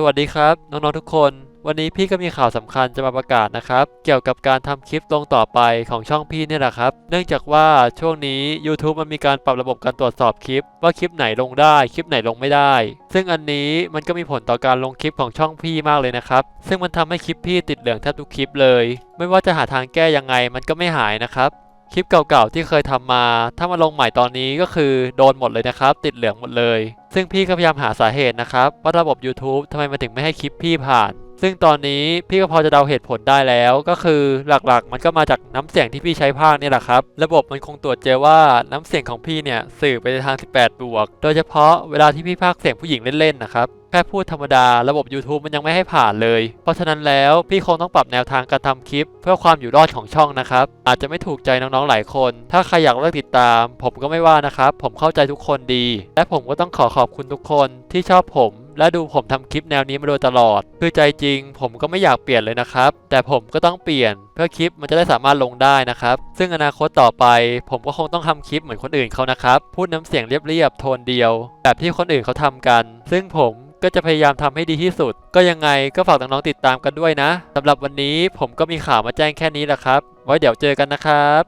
สวัสดีครับ น้องๆทุกคน วันนี้พี่ก็มีข่าวสำคัญจะมาประกาศนะครับ เกี่ยวกับการทำคลิปลงต่อไปของช่องพี่เนี่ยแหละครับ เนื่องจากว่าช่วงนี้ YouTube มันมีการปรับระบบการตรวจสอบคลิป ว่าคลิปไหนลงได้คลิปไหนลงไม่ได้ ซึ่งอันนี้มันก็มีผลต่อการลงคลิปของช่องพี่มากเลยนะครับ ซึ่งมันทำให้คลิปพี่ติดเหลืองแทบทุกคลิปเลย ไม่ว่าจะหาทางแก้ยังไงมันก็ไม่หายนะครับ คลิปเก่าๆที่เคยทำมา ถ้ามาลงใหม่ตอนนี้ก็คือโดนหมดเลยนะครับ ติดเหลืองหมดเลย ซึ่งพี่ก็พยายามหาสาเหตุนะครับว่าระบบ YouTube ทำไมมันถึงไม่ให้คลิปพี่ผ่าน ซึ่งตอนนี้พี่ก็พอจะเดาเหตุผลได้แล้วก็คือหลักๆ มันก็มาจากน้ำเสียงที่พี่ใช้พากย์นี่แหละครับ ระบบมันคงตรวจเจอว่าน้ำเสียงของพี่เนี่ยสื่อไปในทาง 18 บวก โดยเฉพาะเวลาที่พี่พากเสียงผู้หญิงเล่นๆนะครับแค่พูดธรรมดาระบบ YouTube มันยังไม่ให้ผ่านเลย เพราะฉะนั้นแล้วพี่คงต้องปรับแนวทางการทำคลิป เพื่อความอยู่รอดของช่องนะครับ อาจจะไม่ถูกใจน้องๆหลายคน ถ้าใครอยากเลิกติดตาม ผมก็ไม่ว่านะครับ ผมเข้าใจทุกคนดี และผมก็ต้องขอขอบคุณทุกคนที่ชอบผม และดูผมทำคลิปแนวนี้มาโดยตลอด คือใจจริง ผมก็ไม่อยากเปลี่ยนเลยนะครับ แต่ผมก็ต้องเปลี่ยน เพื่อคลิปมันจะได้สามารถลงได้นะครับ ซึ่งอนาคตต่อไป ผมก็คงต้องทำคลิปเหมือนคนอื่นเขานะครับ พูดน้ำเสียงเรียบๆโทนเดียว แบบที่คนอื่นเขาทำกัน ซึ่งผมก็จะพยายามทำให้ดีที่สุด ก็ยังไงก็ฝากน้องๆติดตามกันด้วยนะสำหรับวันนี้ผมก็มีข่าวมาแจ้งแค่นี้แหละครับ ไว้เดี๋ยวเจอกันนะครับ